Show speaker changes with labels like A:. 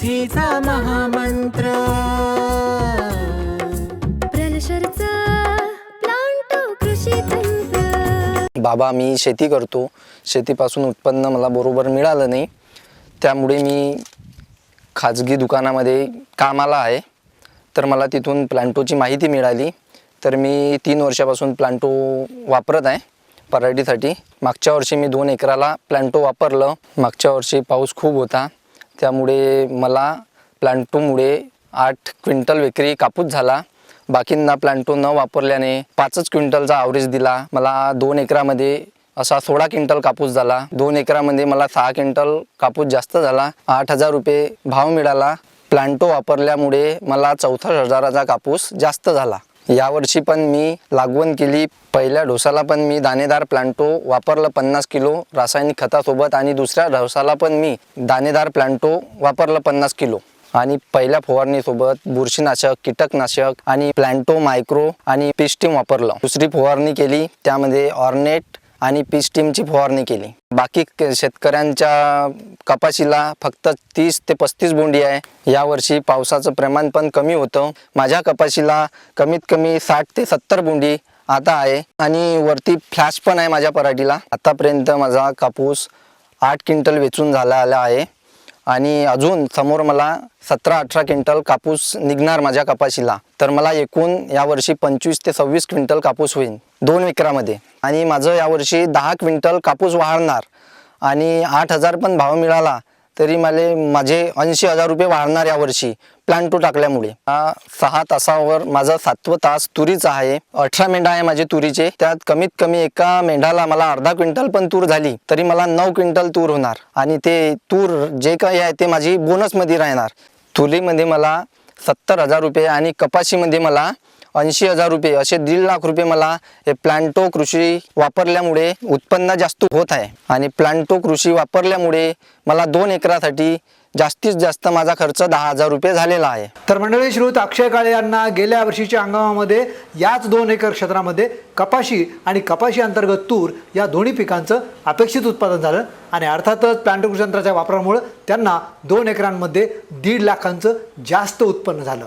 A: समृद्धीचा महामंत्र.
B: प्रलशरचा प्लांटो कृषी तंत्र.
C: बाबा मी शेती करतो. शेतीपासून उत्पन्न मला बरोबर मिळालं नाही. त्यामुळे मी खाजगी दुकानामध्ये कामाला आहे. तर मला तिथून प्लांटोची माहिती मिळाली. तर मी तीन वर्षापासून प्लांटो वापरत आहे पराठीसाठी. मागच्या वर्षी मी दोन एकराला प्लांटो वापरलं. मागच्या वर्षी पाऊस खूप होता. त्यामुळे मला प्लांटोमुळे आठ क्विंटल विक्री कापूस झाला. बाकींना प्लांटो न वापरल्याने पाचच क्विंटलचा आवरेज दिला. मला दोन एकरामध्ये असा सोळा क्विंटल कापूस झाला. दोन एकरामध्ये मला सहा क्विंटल कापूस जास्त झाला. आठ हजार रुपये भाव मिळाला. प्लांटो वापरल्यामुळे मला चौथा हजाराचा कापूस जास्त झाला. यावर्षी पण मी लागवण केली. पहिल्या डोसाला पण मी दाणेदार प्लांटो वापरलं पन्नास किलो रासायनिक खतासोबत आणि दुसऱ्या डोसाला पण मी दाणेदार प्लांटो वापरलं पन्नास किलो. आणि पहिल्या फवारणीसोबत बुरशीनाशक कीटकनाशक आणि प्लांटो मायक्रो आणि पिस्टीम वापरलं. दुसरी फवारणी केली त्यामध्ये ऑर्नेट आणि पिस्टीमची फवारणी केली. बाकी शेतकऱ्यांच्या कपाशीला फक्त तीस ते पस्तीस बोंडी आहे. यावर्षी पावसाचं प्रमाण पण कमी होतं. माझ्या कपाशीला कमीत कमी साठ ते सत्तर बोंडी आता आहे. आणि वरती फ्लॅश पण आहे माझ्या पराठीला. आतापर्यंत माझा कापूस आठ क्विंटल वेचून झाला आला आहे. आणि अजून समोर मला सतरा अठरा क्विंटल कापूस निघणार माझ्या कपाशीला. तर मला एकूण यावर्षी पंचवीस ते सव्वीस क्विंटल कापूस होईल दोन एकरामध्ये आणि माझं यावर्षी दहा क्विंटल कापूस वाढणार आणि आठ हजार पण भाव मिळाला तरी मला माझे ऐंशी हजार रुपये वाढणार यावर्षी प्लांटो टाकल्यामुळे. हा सहा तासावर माझा सातवं तास तुरीचा आहे. अठरा मेंढा आहे माझे तुरीचे. त्यात कमीत कमी एका मेंढाला मला अर्धा क्विंटल पण तूर झाली तरी मला नऊ क्विंटल तूर होणार. आणि ते तूर जे काही आहे ते माझी बोनसमध्ये राहणार. तुरीमध्ये मला सत्तर हजार रुपये आणि कपाशीमध्ये मला ऐंशी हजार रुपये असे दीड लाख रुपये मला हे प्लांटो कृषी वापरल्यामुळे उत्पन्न जास्त होत आहे. आणि प्लांटो कृषी वापरल्यामुळे मला दोन एकरासाठी जास्तीत जास्त माझा खर्च दहा हजार रुपये झालेला आहे.
D: तर मंडळी श्रोत अक्षय काळे यांना गेल्या वर्षीच्या हंगामामध्ये याच दोन एकर क्षेत्रामध्ये कपाशी आणि कपाशी अंतर्गत तूर या दोन्ही पिकांचं अपेक्षित उत्पादन झालं. आणि अर्थातच प्लांटकृषी यंत्राच्या वापरामुळं त्यांना दोन एकरांमध्ये दीड लाखांचं जास्त उत्पन्न झालं.